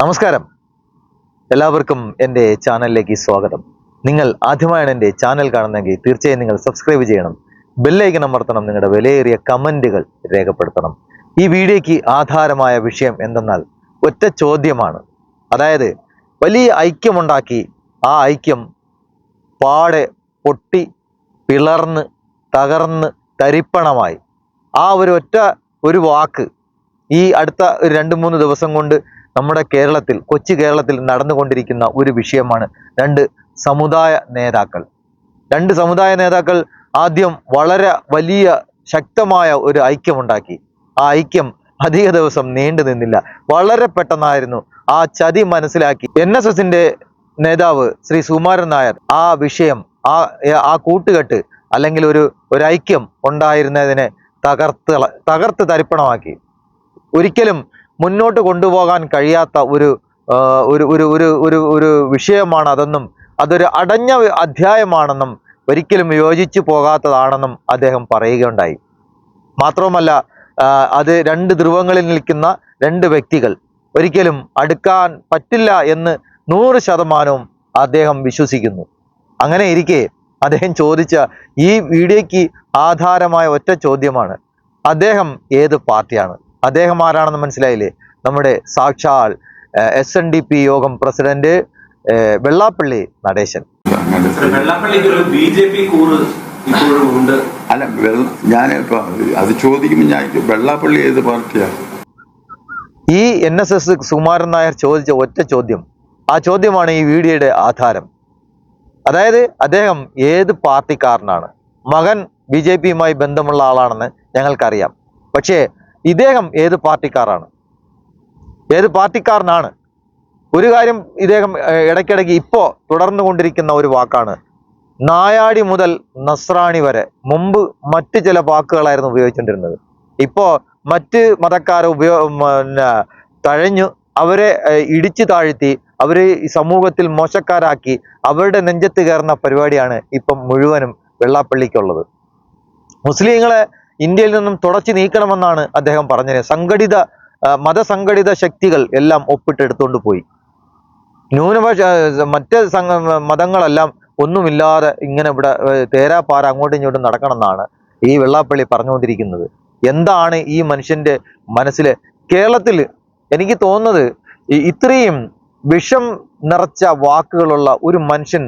നമസ്കാരം. എല്ലാവർക്കും എന്റെ ചാനലിലേക്ക് സ്വാഗതം. നിങ്ങൾ ആദ്യമായാണ് എന്റെ ചാനൽ കാണുന്നതെങ്കിൽ തീർച്ചയായും നിങ്ങൾ സബ്സ്ക്രൈബ് ചെയ്യണം. ബെല്ലൈക്കൻ അമർത്തണം നിങ്ങളുടെ വിലയേറിയ കമന്റുകൾ രേഖപ്പെടുത്തണം. ഈ വീഡിയോയ്ക്ക് ആധാരമായ വിഷയം എന്തെന്നാൽ ഒറ്റ ചോദ്യമാണ്. അതായത് വലിയ ഐക്യമുണ്ടാക്കി ആ ഐക്യം പാടെ പൊട്ടി പിളർന്ന് തകർന്ന് തരിപ്പണമായി. ആ ഒരു ഒറ്റ ഒരു വാക്ക് ഈ അടുത്ത ഒരു രണ്ട് മൂന്ന് ദിവസം കൊണ്ട് നമ്മുടെ കേരളത്തിൽ കൊച്ചു കേരളത്തിൽ നടന്നുകൊണ്ടിരിക്കുന്ന ഒരു വിഷയമാണ് രണ്ട് സമുദായ നേതാക്കൾ. രണ്ട് സമുദായ നേതാക്കൾ ആദ്യം വളരെ വലിയ ശക്തമായ ഒരു ഐക്യമുണ്ടാക്കി. ആ ഐക്യം അധിക ദിവസം നീണ്ടു നിന്നില്ല. വളരെ പെട്ടെന്നായിരുന്നു ആ ചതി മനസ്സിലാക്കി. എൻ എസ് എസിന്റെ നേതാവ് ശ്രീ സുകുമാരൻ നായർ ആ വിഷയം ആ ആ കൂട്ടുകെട്ട് അല്ലെങ്കിൽ ഒരു ഒരു ഐക്യം ഉണ്ടായിരുന്നതിനെ തകർത്ത് തകർത്ത് തരിപ്പണമാക്കി. ഒരിക്കലും മുന്നോട്ട് കൊണ്ടുപോകാൻ കഴിയാത്ത ഒരു ഒരു ഒരു ഒരു ഒരു ഒരു വിഷയമാണ് അതെന്നും അതൊരു അടഞ്ഞ അധ്യായമാണെന്നും ഒരിക്കലും യോജിച്ചു പോകാത്തതാണെന്നും അദ്ദേഹം പറയുകയുണ്ടായി. മാത്രവുമല്ല അത് രണ്ട് ധ്രുവങ്ങളിൽ നിൽക്കുന്ന രണ്ട് വ്യക്തികൾ ഒരിക്കലും അടുക്കാൻ പറ്റില്ല എന്ന് നൂറ് ശതമാനവും അദ്ദേഹം വിശ്വസിക്കുന്നു. അങ്ങനെ ഇരിക്കെ അദ്ദേഹം ചോദിച്ച ഈ വീഡിയോയ്ക്ക് ആധാരമായ ഒറ്റ ചോദ്യമാണ് അദ്ദേഹം ഏത് പാർട്ടിയാണ്? അദ്ദേഹം ആരാണെന്ന് മനസ്സിലായില്ലേ? നമ്മുടെ സാക്ഷാൽ എസ് എൻ ഡി പി യോഗം പ്രസിഡന്റ് വെള്ളാപ്പള്ളി നടേശൻ. അല്ല ഞാൻ അത് ചോദിക്കുമ്പോൾ ഞാൻ വെള്ളാപ്പള്ളി ഏത് പാർട്ടിയാണ് ഈ N S S Sukumaran Nair ചോദിച്ച ഒറ്റ ചോദ്യം. ആ ചോദ്യമാണ് ഈ വീഡിയോയുടെ ആധാരം. അതായത് അദ്ദേഹം ഏത് പാർട്ടിക്കാരനാണ്? മകൻ ബി ജെ പിയുമായി ബന്ധമുള്ള ആളാണെന്ന് ഞങ്ങൾക്കറിയാം. പക്ഷേ ഇദ്ദേഹം ഏത് പാർട്ടിക്കാരാണ്? ഏത് പാർട്ടിക്കാരനാണ്? ഒരു കാര്യം ഇദ്ദേഹം ഇടയ്ക്കിടയ്ക്ക് ഇപ്പോൾ തുടർന്നു കൊണ്ടിരിക്കുന്ന ഒരു വാക്കാണ്. നായാടി മുതൽ നസ്രാണി വരെ. മുമ്പ് മറ്റ് ചില വാക്കുകളായിരുന്നു ഉപയോഗിച്ചുകൊണ്ടിരുന്നത് ഇപ്പോൾ മറ്റ് മതക്കാരെ ഉപയോഗ പിന്നെ തഴഞ്ഞു അവരെ ഇടിച്ചു താഴ്ത്തി അവരെ സമൂഹത്തിൽ മോശക്കാരാക്കി അവരുടെ നെഞ്ചത്ത് കയറുന്ന പരിപാടിയാണ് ഇപ്പം മുഴുവനും വെള്ളാപ്പള്ളിക്കുള്ളത്. മുസ്ലിങ്ങളെ ഇന്ത്യയിൽ നിന്നും തുടച്ചു നീക്കണമെന്നാണ് അദ്ദേഹം പറഞ്ഞത്. സംഘടിത മതസംഘടിത ശക്തികൾ എല്ലാം ഒപ്പിട്ടെടുത്തുകൊണ്ട് പോയി. ന്യൂനപക്ഷ മറ്റ് മതങ്ങളെല്ലാം ഒന്നുമില്ലാതെ ഇങ്ങനെ ഇവിടെ തേരാപ്പാറ അങ്ങോട്ടും ഇങ്ങോട്ടും നടക്കണമെന്നാണ് ഈ വെള്ളാപ്പള്ളി പറഞ്ഞുകൊണ്ടിരിക്കുന്നത്. എന്താണ് ഈ മനുഷ്യന്റെ മനസ്സിൽ കേരളത്തിൽ എനിക്ക് തോന്നുന്നത് ഇത്രയും വിഷം നിറച്ച വാക്കുകളുള്ള ഒരു മനുഷ്യൻ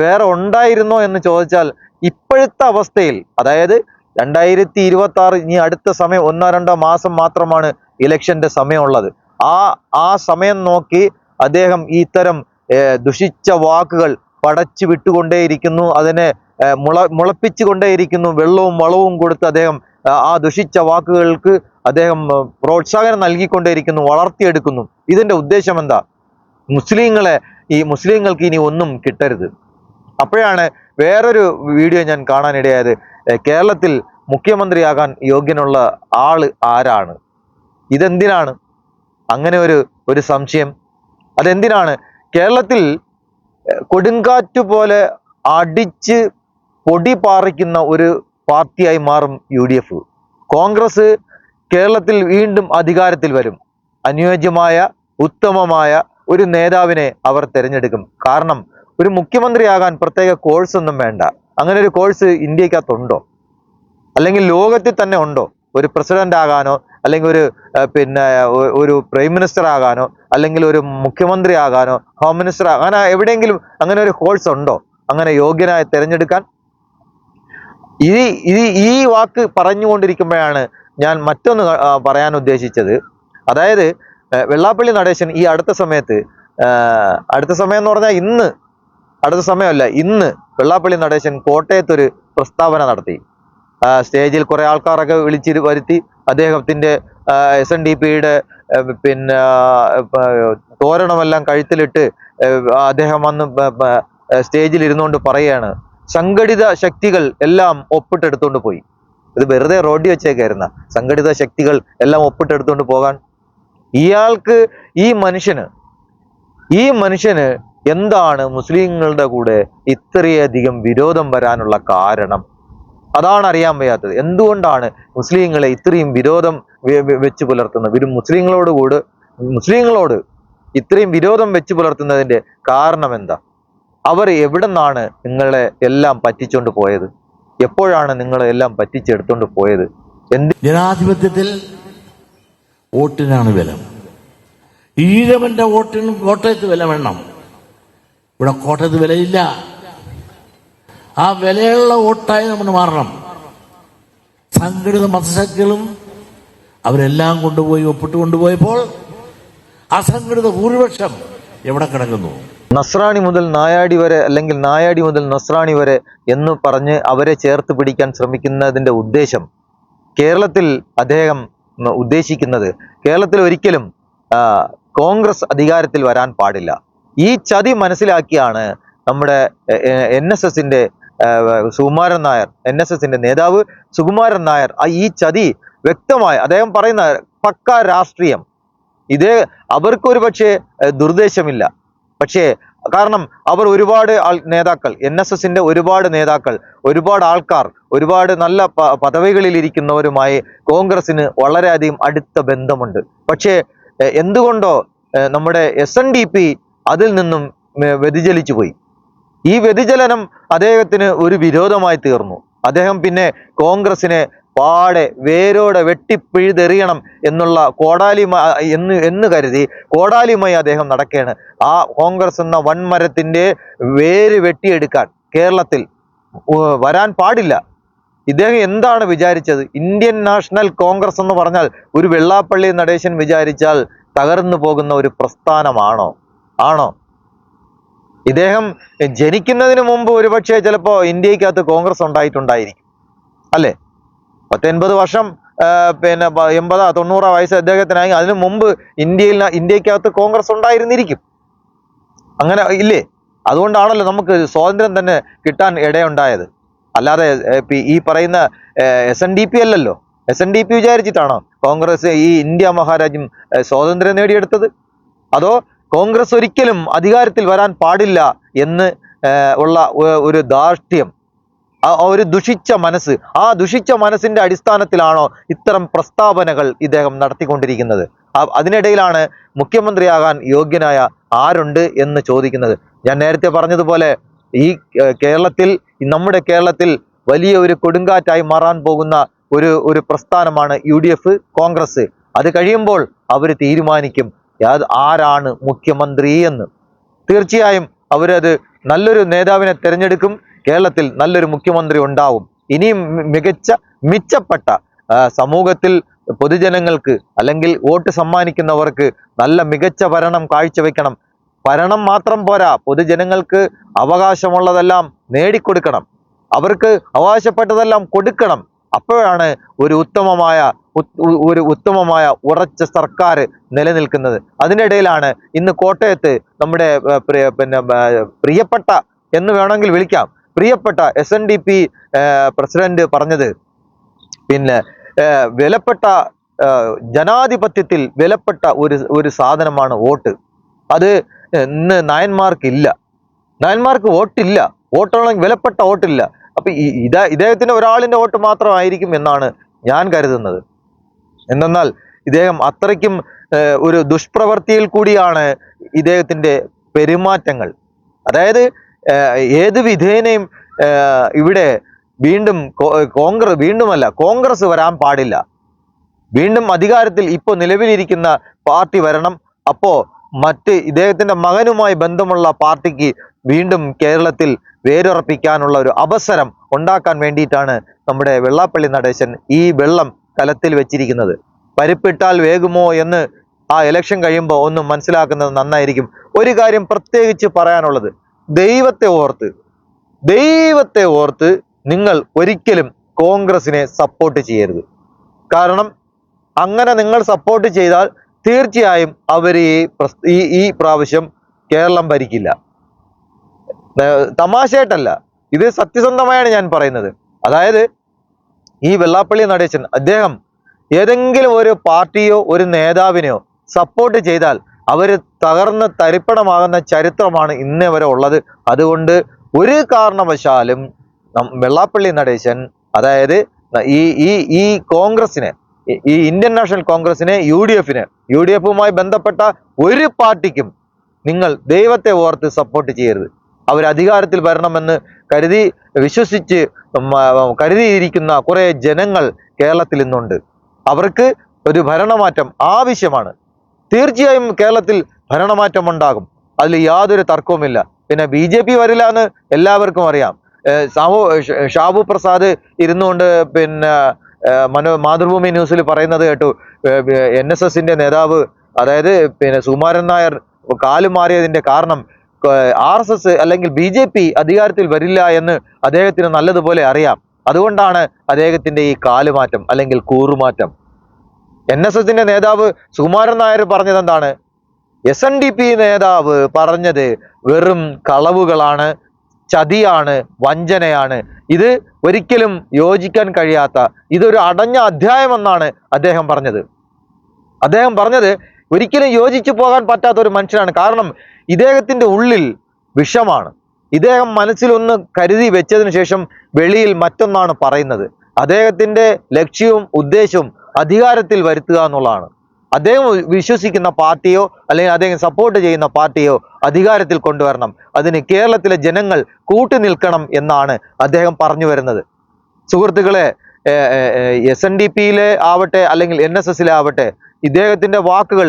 വേറെ ഉണ്ടായിരുന്നോ എന്ന് ചോദിച്ചാൽ ഇപ്പോഴത്തെ അവസ്ഥയിൽ അതായത് രണ്ടായിരത്തി ഇരുപത്തി ആറ് ഇനി അടുത്ത സമയം ഒന്നോ രണ്ടോ മാസം മാത്രമാണ് ഇലക്ഷന്റെ സമയമുള്ളത്. ആ ആ സമയം നോക്കി അദ്ദേഹം ഇത്തരം ദുഷിച്ച വാക്കുകൾ പടച്ചു വിട്ടുകൊണ്ടേയിരിക്കുന്നു. അതിനെ മുള മുളപ്പിച്ചുകൊണ്ടേയിരിക്കുന്നു. വെള്ളവും വളവും കൊടുത്ത് അദ്ദേഹം ആ, ദുഷിച്ച വാക്കുകൾക്ക് അദ്ദേഹം പ്രോത്സാഹനം നൽകിക്കൊണ്ടേയിരിക്കുന്നു വളർത്തിയെടുക്കുന്നു. ഇതിന്റെ ഉദ്ദേശം എന്താ? മുസ്ലിങ്ങളെ ഈ മുസ്ലിങ്ങൾക്ക് ഇനി ഒന്നും കിട്ടരുത്. അപ്പോഴാണ് വേറൊരു വീഡിയോ ഞാൻ കാണാനിടയായത്. കേരളത്തിൽ മുഖ്യമന്ത്രിയാകാൻ യോഗ്യനുള്ള ആൾ ആരാണ്? ഇതെന്തിനാണ്? അങ്ങനെ ഒരു ഒരു സംശയം. അതെന്തിനാണ്? കേരളത്തിൽ കൊടുങ്കാറ്റ് പോലെ അടിച്ച് പൊടി പാറിക്കുന്ന ഒരു പാർട്ടിയായി മാറും യു ഡി എഫ് കോൺഗ്രസ് കേരളത്തിൽ വീണ്ടും അധികാരത്തിൽ വരും. അനുയോജ്യമായ ഉത്തമമായ ഒരു നേതാവിനെ അവർ തിരഞ്ഞെടുക്കും. കാരണം ഒരു മുഖ്യമന്ത്രിയാകാൻ പ്രത്യേക കോഴ്സൊന്നും വേണ്ട. അങ്ങനെ ഒരു കോഴ്സ് ഇന്ത്യക്കകത്തുണ്ടോ? അല്ലെങ്കിൽ ലോകത്തിൽ തന്നെ ഉണ്ടോ? ഒരു പ്രസിഡന്റ് ആകാനോ അല്ലെങ്കിൽ ഒരു പിന്നെ ഒരു പ്രൈം മിനിസ്റ്റർ ആകാനോ അല്ലെങ്കിൽ ഒരു മുഖ്യമന്ത്രി ആകാനോ ഹോം മിനിസ്റ്റർ അങ്ങനെ എവിടെയെങ്കിലും അങ്ങനെ ഒരു കോഴ്സ് ഉണ്ടോ? അങ്ങനെ യോഗ്യനായി തിരഞ്ഞെടുക്കാൻ? ഈ ഈ ഈ വാക്ക് പറഞ്ഞുകൊണ്ടിരിക്കുമ്പോഴാണ് ഞാൻ മറ്റൊന്ന് പറയാൻ ഉദ്ദേശിച്ചത്. അതായത് വെള്ളാപ്പള്ളി നടേശൻ ഈ അടുത്ത സമയത്ത് അടുത്ത സമയം എന്ന് പറഞ്ഞാൽ ഇന്ന് അടുത്ത സമയമല്ല. ഇന്ന് വെള്ളാപ്പള്ളി നടേശൻ കോട്ടയത്തൊരു പ്രസ്താവന നടത്തി. സ്റ്റേജിൽ കുറെ ആൾക്കാരൊക്കെ വിളിച്ചിരു വരുത്തി അദ്ദേഹത്തിന്റെ എസ് എൻ ഡി പിയുടെ പിന്നെ തോരണമെല്ലാം കഴുത്തിലിട്ട് അദ്ദേഹം വന്ന് സ്റ്റേജിൽ ഇരുന്നുകൊണ്ട് പറയുകയാണ്. സംഘടിത ശക്തികൾ എല്ലാം ഒപ്പിട്ടെടുത്തുകൊണ്ട് പോയി. ഇത് വെറുതെ റോഡി വെച്ചേക്കായിരുന്ന. സംഘടിത ശക്തികൾ എല്ലാം ഒപ്പിട്ടെടുത്തുകൊണ്ട് പോകാൻ. ഇയാൾക്ക് ഈ മനുഷ്യന് ഈ മനുഷ്യന് എന്താണ് മുസ്ലിങ്ങളുടെ കൂടെ ഇത്രയധികം വിരോധം വരാനുള്ള കാരണം? അതാണ് അറിയാൻ വയ്യാത്തത്. എന്തുകൊണ്ടാണ് മുസ്ലിങ്ങളെ ഇത്രയും വിരോധം വെച്ച് പുലർത്തുന്നത്? ഒരു മുസ്ലിങ്ങളോട് കൂട് മുസ്ലിങ്ങളോട് ഇത്രയും വിരോധം വെച്ച് പുലർത്തുന്നതിന്റെ കാരണം എന്താ? അവർ എവിടെ നിന്നാണ് നിങ്ങളെ എല്ലാം പറ്റിച്ചുകൊണ്ട് പോയത്? എപ്പോഴാണ് നിങ്ങളെ എല്ലാം പറ്റിച്ചെടുത്തോണ്ട് പോയത്? എന്ത് ജനാധിപത്യത്തിൽ വോട്ടിനാണ് വില ഈഴവന്റെ വോട്ടിനും കോട്ടയത്ത് വില വേണം. ഇവിടെ കോട്ടയത്ത് വിലയില്ല. ആ വിലയുള്ള വോട്ടായി നമ്മൾ മാറണം. സംഘടിത മതശക്തികളും അവരെല്ലാം കൊണ്ടുപോയി ഒപ്പിട്ട് കൊണ്ടുപോയപ്പോൾ അസംഘടിത ഭൂരിപക്ഷം എവിടെ കിടക്കുന്നു? നസ്രാണി മുതൽ നായാടി വരെ അല്ലെങ്കിൽ നായാടി മുതൽ നസ്രാണി വരെ എന്ന് പറഞ്ഞ് അവരെ ചേർത്ത് പിടിക്കാൻ ശ്രമിക്കുന്നതിന്റെ ഉദ്ദേശം കേരളത്തിൽ അദ്ദേഹം ഉദ്ദേശിക്കുന്നത് കേരളത്തിൽ ഒരിക്കലും കോൺഗ്രസ് അധികാരത്തിൽ വരാൻ പാടില്ല. ഈ ചതി മനസ്സിലാക്കിയാണ് നമ്മുടെ എൻ എസ് എസിന്റെ സുകുമാരൻ നായർ എൻ എസ് എസിന്റെ നേതാവ് സുകുമാരൻ നായർ ഈ ചതി വ്യക്തമായി അദ്ദേഹം പറയുന്ന പക്ക രാഷ്ട്രീയം. ഇത് അവർക്കൊരു പക്ഷേ ദുർദ്ദേശമില്ല. പക്ഷേ കാരണം അവർ ഒരുപാട് നേതാക്കൾ എൻ എസ് എസിന്റെ ഒരുപാട് നേതാക്കൾ ഒരുപാട് ആൾക്കാർ ഒരുപാട് നല്ല പദവികളിൽ ഇരിക്കുന്നവരുമായി കോൺഗ്രസിന് വളരെയധികം അടുത്ത ബന്ധമുണ്ട്. പക്ഷേ എന്തുകൊണ്ടോ നമ്മുടെ എസ് എൻ ഡി പി അതിൽ നിന്നും വ്യതിചലിച്ചു പോയി. ഈ വ്യതിചലനം അദ്ദേഹത്തിന് ഒരു വിരോധമായി തീർന്നു. അദ്ദേഹം പിന്നെ കോൺഗ്രസിനെ പാടെ വേരോടെ വെട്ടിപ്പിഴുതെറിയണം എന്നുള്ള കോടാലിമ എന്ന് എന്ന് കരുതി കോടാലിമായി അദ്ദേഹം നടക്കുകയാണ് ആ കോൺഗ്രസ് എന്ന വൻമരത്തിന്റെ വേര് വെട്ടിയെടുക്കാൻ കേരളത്തിൽ വരാൻ പാടില്ല. ഇദ്ദേഹം എന്താണ് വിചാരിച്ചത്? ഇന്ത്യൻ നാഷണൽ കോൺഗ്രസ് എന്ന് പറഞ്ഞാൽ ഒരു വെള്ളാപ്പള്ളി നടേശൻ വിചാരിച്ചാൽ തകർന്നു പോകുന്ന ഒരു പ്രസ്ഥാനമാണോ? ആണോ? ഇദ്ദേഹം ജനിക്കുന്നതിന് മുമ്പ് ഒരുപക്ഷെ ചിലപ്പോ ഇന്ത്യക്കകത്ത് കോൺഗ്രസ് ഉണ്ടായിട്ടുണ്ടായിരിക്കും. അല്ലേ? പത്തൊൻപത് വർഷം പിന്നെ എൺപതാ തൊണ്ണൂറാ വയസ്സ് അദ്ദേഹത്തിനായി അതിനു മുമ്പ് ഇന്ത്യയിൽ ഇന്ത്യക്കകത്ത് കോൺഗ്രസ് ഉണ്ടായിരുന്നിരിക്കും. അങ്ങനെ ഇല്ലേ? അതുകൊണ്ടാണല്ലോ നമുക്ക് സ്വാതന്ത്ര്യം തന്നെ കിട്ടാൻ ഇടയുണ്ടായത്. അല്ലാതെ ഈ പറയുന്ന എസ് എൻ ഡി പി അല്ലല്ലോ. എസ് എൻ ഡി പി വിചാരിച്ചിട്ടാണോ കോൺഗ്രസ് ഈ ഇന്ത്യ മഹാരാജ്യം സ്വാതന്ത്ര്യം നേടിയെടുത്തത്? അതോ കോൺഗ്രസ് ഒരിക്കലും അധികാരത്തിൽ വരാൻ പാടില്ല എന്ന് ഉള്ള ഒരു ധാർഷ്ട്യം ഒരു ദുഷിച്ച മനസ്സ് ആ ദുഷിച്ച മനസ്സിന്റെ അടിസ്ഥാനത്തിലാണോ ഇത്തരം പ്രസ്താവനകൾ ഇദ്ദേഹം നടത്തിക്കൊണ്ടിരിക്കുന്നത്? അതിനിടയിലാണ് മുഖ്യമന്ത്രിയാകാൻ യോഗ്യനായ ആരുണ്ട് എന്ന് ചോദിക്കുന്നത്. ഞാൻ നേരത്തെ പറഞ്ഞതുപോലെ ഈ കേരളത്തിൽ നമ്മുടെ കേരളത്തിൽ വലിയ ഒരു കൊടുങ്കാറ്റായി മാറാൻ പോകുന്ന ഒരു ഒരു പ്രസ്ഥാനമാണ് യു കോൺഗ്രസ്. അത് കഴിയുമ്പോൾ അവർ തീരുമാനിക്കും. ആരാണ് മുഖ്യമന്ത്രി എന്ന്? തീർച്ചയായും അവരത് നല്ലൊരു നേതാവിനെ തിരഞ്ഞെടുക്കും. കേരളത്തിൽ നല്ലൊരു മുഖ്യമന്ത്രി ഉണ്ടാവും. ഇനിയും മികച്ച മിച്ചപ്പെട്ട സമൂഹത്തിൽ പൊതുജനങ്ങൾക്ക് അല്ലെങ്കിൽ വോട്ട് സമ്മാനിക്കുന്നവർക്ക് നല്ല മികച്ച ഭരണം കാഴ്ചവെക്കണം. ഭരണം മാത്രം പോരാ. പൊതുജനങ്ങൾക്ക് അവകാശമുള്ളതെല്ലാം നേടിക്കൊടുക്കണം. അവർക്ക് അവകാശപ്പെട്ടതെല്ലാം കൊടുക്കണം. അപ്പോഴാണ് ഒരു ഉത്തമമായ ഒരു ഉത്തമമായ ഉറച്ച സർക്കാർ നിലനിൽക്കുന്നത്. അതിനിടയിലാണ് ഇന്ന് കോട്ടയത്ത് നമ്മുടെ പിന്നെ പ്രിയപ്പെട്ട എന്ന് വേണമെങ്കിൽ വിളിക്കാം. പ്രിയപ്പെട്ട S N D P president പറഞ്ഞത് പിന്നെ വിലപ്പെട്ട ജനാധിപത്യത്തിൽ വിലപ്പെട്ട ഒരു ഒരു സാധനമാണ് വോട്ട്. അത് ഇന്ന് നയന്മാർക്കില്ല. നയന്മാർക്ക് നായന്മാർക്ക് വോട്ടില്ല. വോട്ടാണെങ്കിൽ വിലപ്പെട്ട വോട്ടില്ല. അപ്പൊ ഇതാ ഇദ്ദേഹത്തിന് ഒരാളിന്റെ വോട്ട് മാത്രമായിരിക്കും എന്നാണ് ഞാൻ കരുതുന്നത്. എന്തെന്നാൽ ഇദ്ദേഹം അത്രയ്ക്കും ഒരു ദുഷ്പ്രവർത്തിയിൽ കൂടിയാണ് ഇദ്ദേഹത്തിന്റെ പെരുമാറ്റങ്ങൾ. അതായത് ഏത് വിധേനയും ഇവിടെ വീണ്ടും കോൺഗ്രസ് വീണ്ടുമല്ല കോൺഗ്രസ് വരാൻ പാടില്ല. വീണ്ടും അധികാരത്തിൽ ഇപ്പോൾ നിലവിലിരിക്കുന്ന പാർട്ടി വരണം. അപ്പോ മറ്റ് ഇദ്ദേഹത്തിന്റെ മകനുമായി ബന്ധമുള്ള പാർട്ടിക്ക് വീണ്ടും കേരളത്തിൽ വേരുറപ്പിക്കാനുള്ള ഒരു അവസരം ഉണ്ടാക്കാൻ വേണ്ടിയിട്ടാണ് നമ്മുടെ വെള്ളാപ്പള്ളി നടേശൻ ഈ വെള്ളം കലത്തിൽ വെച്ചിരിക്കുന്നത്. പരിപ്പിട്ടാൽ വേകുമോ എന്ന് ആ ഇലക്ഷൻ കഴിയുമ്പോൾ ഒന്നും മനസ്സിലാക്കുന്നത് നന്നായിരിക്കും. ഒരു കാര്യം പ്രത്യേകിച്ച് പറയാനുള്ളത്. ദൈവത്തെ ഓർത്ത് ദൈവത്തെ ഓർത്ത് നിങ്ങൾ ഒരിക്കലും കോൺഗ്രസിനെ സപ്പോർട്ട് ചെയ്യരുത്. കാരണം അങ്ങനെ നിങ്ങൾ സപ്പോർട്ട് ചെയ്താൽ തീർച്ചയായും അവർ ഈ ഈ പ്രാവശ്യം കേരളം ഭരിക്കില്ല. തമാശയായിട്ടല്ല. ഇത് സത്യസന്ധമായാണ് ഞാൻ പറയുന്നത്. അതായത് ഈ വെള്ളാപ്പള്ളി നടേശൻ അദ്ദേഹം ഏതെങ്കിലും ഒരു പാർട്ടിയോ ഒരു നേതാവിനെയോ സപ്പോർട്ട് ചെയ്താൽ അവർ തകർന്ന് തരിപ്പണമാകുന്ന ചരിത്രമാണ് ഇന്നേ വരെ ഉള്ളത്. അതുകൊണ്ട് ഒരു കാരണവശാലും വെള്ളാപ്പള്ളി നടേശൻ അതായത് ഈ ഈ ഈ കോൺഗ്രസിനെ ഈ- ഇന്ത്യൻ നാഷണൽ കോൺഗ്രസിനെ യു ഡി എഫിന് യു ഡി എഫുമായി ബന്ധപ്പെട്ട ഒരു പാർട്ടിക്കും നിങ്ങൾ ദൈവത്തെ ഓർത്ത് സപ്പോർട്ട് ചെയ്യരുത്. അവർ അധികാരത്തിൽ വരണമെന്ന് കരുതി വിശ്വസിച്ച് കരുതിയിരിക്കുന്ന കുറെ ജനങ്ങൾ കേരളത്തിൽ ഇന്നുണ്ട്. അവർക്ക് ഒരു ഭരണമാറ്റം ആവശ്യമാണ്. തീർച്ചയായും കേരളത്തിൽ ഭരണമാറ്റം ഉണ്ടാകും. അതിൽ യാതൊരു തർക്കവുമില്ല. പിന്നെ ബി ജെ പി വരില്ല എന്ന് എല്ലാവർക്കും അറിയാം. ഷാബു പ്രസാദ് ഇരുന്നുകൊണ്ട് പിന്നെ മനോ മാതൃഭൂമി ന്യൂസിൽ പറയുന്നത് കേട്ടു. എൻ എസ് എസിന്റെ നേതാവ് അതായത് പിന്നെ സുകുമാരൻ നായർ കാലു മാറിയതിന്റെ കാരണം ആർ എസ് എസ് അല്ലെങ്കിൽ ബി ജെ പി അധികാരത്തിൽ വരില്ല എന്ന് അദ്ദേഹത്തിന് നല്ലതുപോലെ അറിയാം. അതുകൊണ്ടാണ് അദ്ദേഹത്തിന്റെ ഈ കാലുമാറ്റം അല്ലെങ്കിൽ കൂറുമാറ്റം. എൻ എസ് എസിന്റെ നേതാവ് സുകുമാരൻ നായർ പറഞ്ഞത് എന്താണ്? എസ് എൻ ഡി പി നേതാവ് പറഞ്ഞത് വെറും കളവുകളാണ് ചതിയാണ് വഞ്ചനയാണ്. ഇത് ഒരിക്കലും യോജിക്കാൻ കഴിയാത്ത ഇതൊരു അടഞ്ഞ അധ്യായമെന്നാണ് അദ്ദേഹം പറഞ്ഞത്. അദ്ദേഹം പറഞ്ഞത് ഒരിക്കലും യോജിച്ചു പോകാൻ പറ്റാത്ത ഒരു മനുഷ്യനാണ്. കാരണം ഇദ്ദേഹത്തിന്റെ ഉള്ളിൽ വിഷമാണ്. ഇദ്ദേഹം മനസ്സിലൊന്ന് കരുതി വെച്ചതിന് ശേഷം വെളിയിൽ മറ്റൊന്നാണ് പറയുന്നത്. അദ്ദേഹത്തിന്റെ ലക്ഷ്യവും ഉദ്ദേശവും അധികാരത്തിൽ വരുത്തുക എന്നുള്ളതാണ്. അദ്ദേഹം വിശ്വസിക്കുന്ന പാർട്ടിയോ അല്ലെങ്കിൽ അദ്ദേഹം സപ്പോർട്ട് ചെയ്യുന്ന പാർട്ടിയോ അധികാരത്തിൽ കൊണ്ടുവരണം. അതിന് കേരളത്തിലെ ജനങ്ങൾ കൂട്ടുനിൽക്കണം എന്നാണ് അദ്ദേഹം പറഞ്ഞു വരുന്നത്. സുഹൃത്തുക്കളെ എസ് എൻ ഡി പിയിലെ ആവട്ടെ അല്ലെങ്കിൽ എൻ എസ് എസിലെ ആവട്ടെ ഇദ്ദേഹത്തിന്റെ വാക്കുകൾ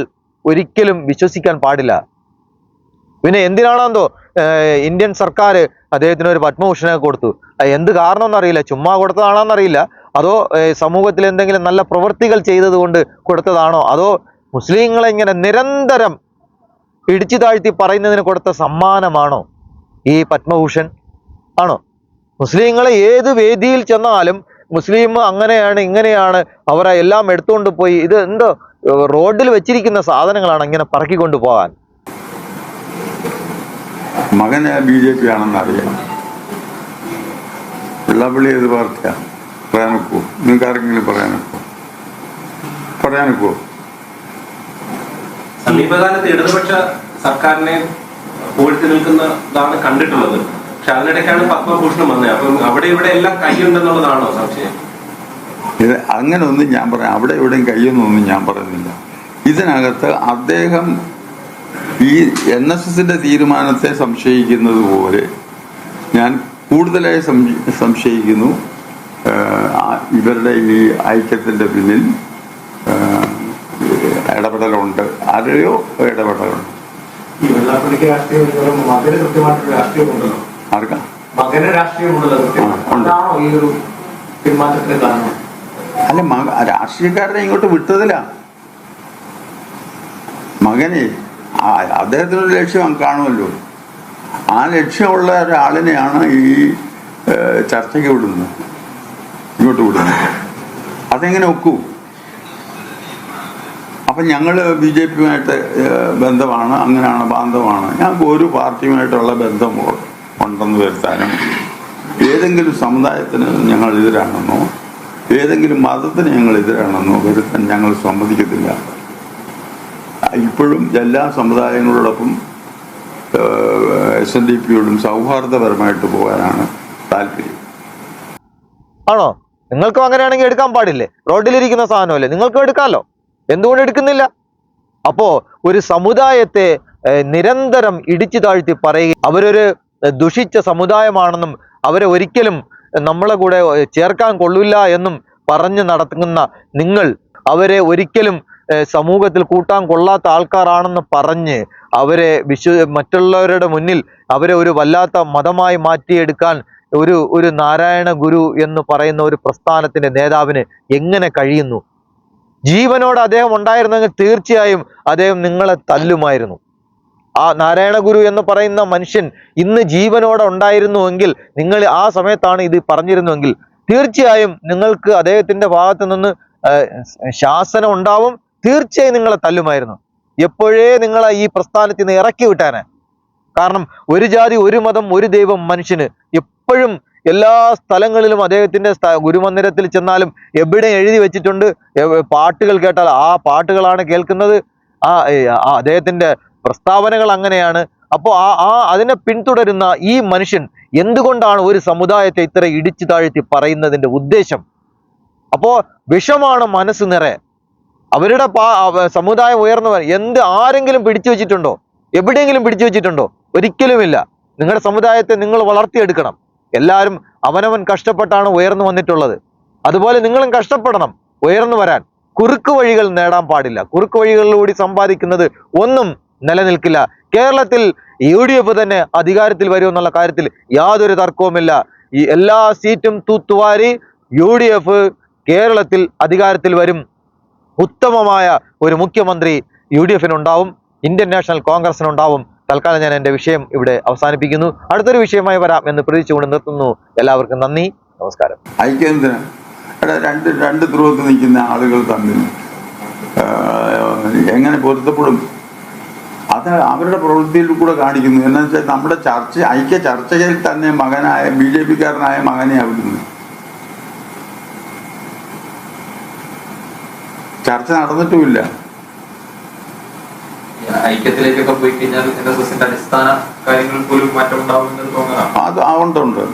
ഒരിക്കലും വിശ്വസിക്കാൻ പാടില്ല. പിന്നെ എന്തിനാണെന്തോ ഇന്ത്യൻ സർക്കാർ അദ്ദേഹത്തിന് ഒരു പത്മഭൂഷണൊക്കെ കൊടുത്തു. എന്ത് എന്ത് കാരണമെന്നറിയില്ല. ചുമ്മാ കൊടുത്തതാണോന്നറിയില്ല. അതോ സമൂഹത്തിൽ എന്തെങ്കിലും നല്ല പ്രവൃത്തികൾ ചെയ്തതുകൊണ്ട് കൊടുത്തതാണോ? അതോ മുസ്ലിങ്ങളെ ഇങ്ങനെ നിരന്തരം ഇടിച്ചു താഴ്ത്തി പറയുന്നതിന് കൊടുത്ത സമ്മാനമാണോ ഈ പത്മഭൂഷൺ? ആണോ? മുസ്ലിങ്ങളെ ഏത് വേദിയിൽ ചെന്നാലും മുസ്ലിം അങ്ങനെയാണ് ഇങ്ങനെയാണ് അവരെ എല്ലാം എടുത്തുകൊണ്ട് പോയി. ഇത് എന്തോ റോഡിൽ വെച്ചിരിക്കുന്ന സാധനങ്ങളാണ് ഇങ്ങനെ പറക്കിക്കൊണ്ട് പോകാൻ. മകൻ ബി ജെ പി ആണെന്നറിയാം വെള്ളാപ്പള്ളി ഏത് പാർട്ടിയാ പറയാൻ ഒക്കുവോ നിങ്ങൾക്ക് ആരെങ്കിലും പറയാൻ ഒക്കുവോ പറയാൻ ഒക്കുവോ സമീപകാലത്ത് ഇടതുപക്ഷ സർക്കാരിനെ പുകഴ്ത്തി നിൽക്കുന്നതാണ് കണ്ടിട്ടുള്ളത്. പക്ഷെ അതിനിടയ്ക്കാണ് പത്മഭൂഷണം വന്നത് അപ്പം അവിടെ ഇവിടെ എല്ലാം കൈയുണ്ടെന്നുള്ളതാണോ സംശയം? ഇത് അങ്ങനെ ഒന്നും ഞാൻ പറയാം. അവിടെ എവിടെയും കഴിയുന്നൊന്നും ഞാൻ പറയുന്നില്ല. ഇതിനകത്ത് അദ്ദേഹം ഈ എൻ എസ് എസിന്റെ തീരുമാനത്തെ സംശയിക്കുന്നത് പോലെ ഞാൻ കൂടുതലായി സംശയിക്കുന്നു. ഇവരുടെ ഈ ഐക്യത്തിന്റെ പിന്നിൽ ഇടപെടലുണ്ട്. ആരെയോ ഇടപെടലുണ്ട്. ആർക്കാ? അല്ല മക രാഷ്ട്രീയക്കാരനെ ഇങ്ങോട്ട് വിട്ടതില്ല മകനെ അദ്ദേഹത്തിനൊരു ലക്ഷ്യം കാണുമല്ലോ. ആ ലക്ഷ്യമുള്ള ഒരാളിനെയാണ് ഈ ചർച്ചയ്ക്ക് വിടുന്നത്. ഇങ്ങോട്ട് വിടുന്നു അതെങ്ങനെ ഒക്കൂ? അപ്പം ഞങ്ങൾ ബി ജെ പിയുമായിട്ട് ബന്ധമാണ് അങ്ങനെയാണ് ബാന്ധവമാണ് ഞങ്ങൾക്ക് ഒരു പാർട്ടിയുമായിട്ടുള്ള ബന്ധം ഉണ്ടെന്ന് വരുത്താനും ഏതെങ്കിലും സമുദായത്തിന് ഞങ്ങൾ എതിരാണെന്നോ ഏതെങ്കിലും മതത്തിന് ഞങ്ങൾ എതിരാണെന്നോ വരുത്താൻ ഞങ്ങൾ സമ്മതിക്കത്തില്ല. ഇപ്പോഴും എല്ലാ സമുദായങ്ങളോടൊപ്പം എസ് എൻ ഡി പിയോടും സൗഹാർദ്ദപരമായിട്ട് പോകാനാണ് താല്പര്യം. ആണോ? നിങ്ങൾക്കും അങ്ങനെയാണെങ്കിൽ എടുക്കാൻ പാടില്ലേ? റോഡിലിരിക്കുന്ന സാധനമല്ലേ? നിങ്ങൾക്കും എടുക്കാമല്ലോ എന്തുകൊണ്ട് എടുക്കുന്നില്ല? അപ്പോ ഒരു സമുദായത്തെ നിരന്തരം ഇടിച്ചു താഴ്ത്തി പറയുക അവരൊരു ദുഷിച്ച സമുദായമാണെന്നും അവരെ ഒരിക്കലും നമ്മളെ കൂടെ ചേർക്കാൻ കൊള്ളില്ല എന്നും പറഞ്ഞു നടത്തുന്ന നിങ്ങൾ അവരെ ഒരിക്കലും സമൂഹത്തിൽ കൂട്ടാൻ കൊള്ളാത്ത ആൾക്കാരാണെന്ന് പറഞ്ഞ് അവരെ വിശ്വ മറ്റുള്ളവരുടെ മുന്നിൽ അവരെ ഒരു വല്ലാത്ത മതമായി മാറ്റിയെടുക്കാൻ ഒരു ഒരു നാരായണ ഗുരു എന്ന് പറയുന്ന ഒരു പ്രസ്ഥാനത്തിന്റെ നേതാവിന് എങ്ങനെ കഴിയുന്നു? ജീവനോട് അദ്ദേഹം ഉണ്ടായിരുന്നെങ്കിൽ തീർച്ചയായും അദ്ദേഹം നിങ്ങളെ തല്ലുമായിരുന്നു. ആ നാരായണ ഗുരു എന്ന് പറയുന്ന മനുഷ്യൻ ഇന്ന് ജീവനോടെ ഉണ്ടായിരുന്നുവെങ്കിൽ നിങ്ങൾ ആ സമയത്താണ് ഇത് പറഞ്ഞിരുന്നുവെങ്കിൽ തീർച്ചയായും നിങ്ങൾക്ക് അദ്ദേഹത്തിന്റെ ഭാഗത്ത് നിന്ന് ശാസനം ഉണ്ടാവും. തീർച്ചയായും നിങ്ങളെ തല്ലുമായിരുന്നു. എപ്പോഴേ നിങ്ങളെ ഈ പ്രസ്ഥാനത്തിൽ നിന്ന് ഇറക്കി വിട്ടാനെ? കാരണം ഒരു ജാതി ഒരു മതം ഒരു ദൈവം മനുഷ്യന് എപ്പോഴും എല്ലാ സ്ഥലങ്ങളിലും അദ്ദേഹത്തിന്റെ സ്ഥ- ഗുരുമന്ദിരത്തിൽ ചെന്നാലും എവിടെ എഴുതി വെച്ചിട്ടുണ്ട് പാട്ടുകൾ കേട്ടാൽ ആ പാട്ടുകളാണ് കേൾക്കുന്നത്. ആ അദ്ദേഹത്തിന്റെ പ്രസ്താവനകൾ അങ്ങനെയാണ്. അപ്പോൾ ആ ആ അതിനെ പിന്തുടരുന്ന ഈ മനുഷ്യൻ എന്തുകൊണ്ടാണ് ഒരു സമുദായത്തെ ഇത്ര ഇടിച്ചു താഴ്ത്തി പറയുന്നതിന്റെ ഉദ്ദേശം? അപ്പോൾ വിഷമാണ് മനസ്സ് നിറയെ. അവരുടെ പാ സമുദായം ഉയർന്നവർ എന്ത് ആരെങ്കിലും പിടിച്ചു വെച്ചിട്ടുണ്ടോ? എവിടെയെങ്കിലും പിടിച്ചു വെച്ചിട്ടുണ്ടോ? ഒരിക്കലുമില്ല. നിങ്ങളുടെ സമുദായത്തെ നിങ്ങൾ വളർത്തിയെടുക്കണം. എല്ലാവരും അവനവൻ കഷ്ടപ്പെട്ടാണ് ഉയർന്നു വന്നിട്ടുള്ളത്. അതുപോലെ നിങ്ങളും കഷ്ടപ്പെടണം ഉയർന്നു വരാൻ. കുറുക്ക് വഴികൾ നേടാൻ പാടില്ല. കുറുക്ക് വഴികളിലൂടെ സമ്പാദിക്കുന്നത് ഒന്നും നിലനിൽക്കില്ല. കേരളത്തിൽ യു ഡി എഫ് തന്നെ അധികാരത്തിൽ വരുമെന്നുള്ള കാര്യത്തിൽ യാതൊരു തർക്കവുമില്ല. ഈ എല്ലാ സീറ്റും തൂത്തുവാരി യു ഡി എഫ് കേരളത്തിൽ അധികാരത്തിൽ വരും. ഉത്തമമായ ഒരു മുഖ്യമന്ത്രി യു ഡി എഫിനുണ്ടാവും ഇന്ത്യൻ നാഷണൽ കോൺഗ്രസിനുണ്ടാവും. തൽക്കാലം ഞാൻ എന്റെ വിഷയം ഇവിടെ അവസാനിപ്പിക്കുന്നു. അടുത്തൊരു വിഷയമായി വരാം എന്ന് പ്രതീക്ഷിച്ചുകൊണ്ട് നിർത്തുന്നു. എല്ലാവർക്കും നന്ദി. നമസ്കാരം. ഐക്യന്തിന് രണ്ട് രണ്ട് ധ്രുവത്തിൽ നിൽക്കുന്ന ആളുകൾ തമ്മിൽ എങ്ങനെ പൊരുത്തപ്പെടും? അത് അവരുടെ പ്രവൃത്തിയിൽ കൂടെ കാണിക്കുന്നു. എന്നു വെച്ചാൽ നമ്മുടെ ചർച്ച ഐക്യ ചർച്ചയിൽ തന്നെ മകനായ ബി ജെ പിക്കാരനായ മകനെ അവിടുന്ന് ചർച്ച നടന്നിട്ടുമില്ല. ഐക്യത്തിലേക്കൊക്കെ പോയി കഴിഞ്ഞാൽ എൻ എസ് എസിന്റെ അടിസ്ഥാന കാര്യങ്ങളിൽ പോലും മാറ്റം ഉണ്ടാവുമെന്ന് തോന്നലാണ് അത്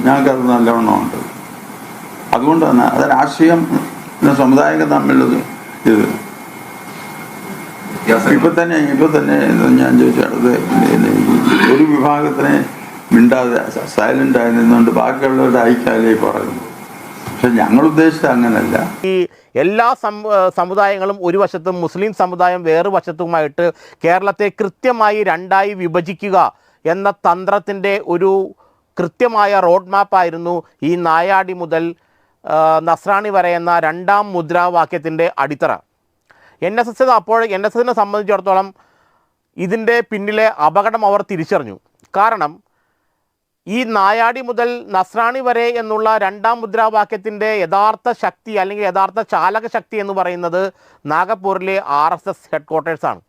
ഞങ്ങൾക്കത് നല്ലവണ്ണം ഉണ്ട്. അതുകൊണ്ട് തന്നെ അത് രാഷ്ട്രീയം സമുദായം തമ്മിലുള്ളത് ഇത്. ഇപ്പൊ തന്നെ ഇപ്പൊ തന്നെ ഞാൻ ചോദിച്ചത് പിന്നെ ഒരു വിഭാഗത്തിനെ മിണ്ടാതെ സൈലന്റ് ആയി നിന്നുകൊണ്ട് ബാക്കിയുള്ളവരുടെ ഐക്യാലേ പറയുന്നു പക്ഷെ ഞങ്ങൾ ഉദ്ദേശിച്ചത് അങ്ങനല്ല. ഈ എല്ലാ സമുദായങ്ങളും ഒരു വശത്തും മുസ്ലിം സമുദായം വേറു വശത്തുമായിട്ട് കേരളത്തെ കൃത്യമായി രണ്ടായി വിഭജിക്കുക എന്ന തന്ത്രത്തിന്റെ ഒരു കൃത്യമായ റോഡ് മാപ്പായിരുന്നു ഈ നായാടി മുതൽ നസ്രാണി വരെ എന്ന രണ്ടാം മുദ്രാവാക്യത്തിന്റെ അടിത്തറ. എൻ എസ് എസ് അപ്പോൾ എൻ എസ് എസിനെ സംബന്ധിച്ചിടത്തോളം ഇതിന്റെ പിന്നിലെ അപകടം അവർ തിരിച്ചറിഞ്ഞു. കാരണം ഈ നായാടി മുതൽ നസ്രാണി വരെ എന്നുള്ള രണ്ടാം മുദ്രാവാക്യത്തിന്റെ യഥാർത്ഥ ശക്തി അല്ലെങ്കിൽ യഥാർത്ഥ ചാലക ശക്തി എന്ന് പറയുന്നത് നാഗപ്പൂരിലെ ആർ എസ് എസ് ഹെഡ് ക്വാർട്ടേഴ്സാണ്